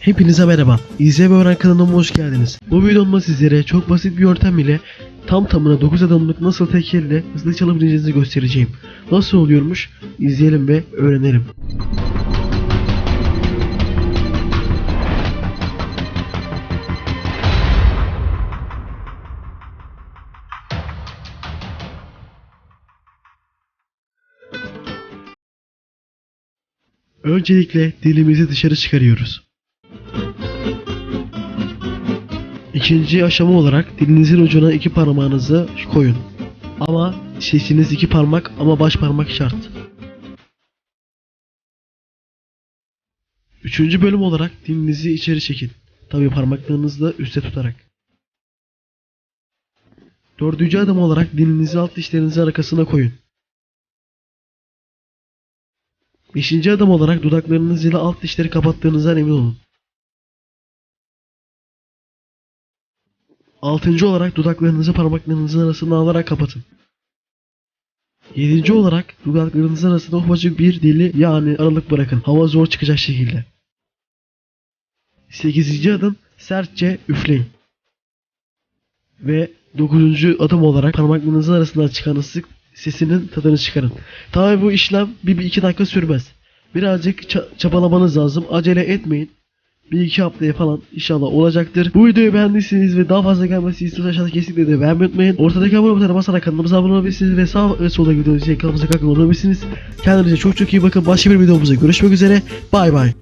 Hepinize merhaba. İzle ve öğren kanalıma hoş geldiniz. Bu videomda sizlere çok basit bir yöntem ile tam tamına 9 adımlık nasıl tek elle hızlı çalabileceğinizi göstereceğim. Nasıl oluyormuş? İzleyelim ve öğrenelim. Öncelikle dilimizi dışarı çıkarıyoruz. İkinci aşama olarak dilinizin ucuna iki parmağınızı koyun. Ama sesiniz iki parmak ama baş parmak şart. Üçüncü bölüm olarak dilinizi içeri çekin. Tabi parmaklarınızla üstte tutarak. Dördüncü adım olarak dilinizi alt dişlerinizin arkasına koyun. Beşinci adım olarak dudaklarınız ile alt dişleri kapattığınızdan emin olun. Altıncı olarak dudaklarınızı parmaklarınızın arasına alarak kapatın. Yedinci olarak dudaklarınızın arasında ufacık bir deli yani aralık bırakın. Hava zor çıkacak şekilde. Sekizinci adım sertçe üfleyin. Ve dokuzuncu adım olarak parmaklarınızın arasından çıkan ıslık sesinin tadını çıkarın. Tabi bu işlem bir, bir iki dakika sürmez. Birazcık ça- çabalamanız lazım. Acele etmeyin. Bir iki haftaya falan inşallah olacaktır. Bu videoyu beğendiyseniz ve daha fazla gelmesi istiyorsanız aşağıda kesinlikle de beğenmeyi unutmayın. Ortadaki abone butonuna basarak kanalımıza abone olabilirsiniz ve sağ ve solda videoyu izleyerek kanalımıza abone olabilirsiniz. Kendinize çok çok iyi bakın. Başka bir videomuzda görüşmek üzere. Bay bay.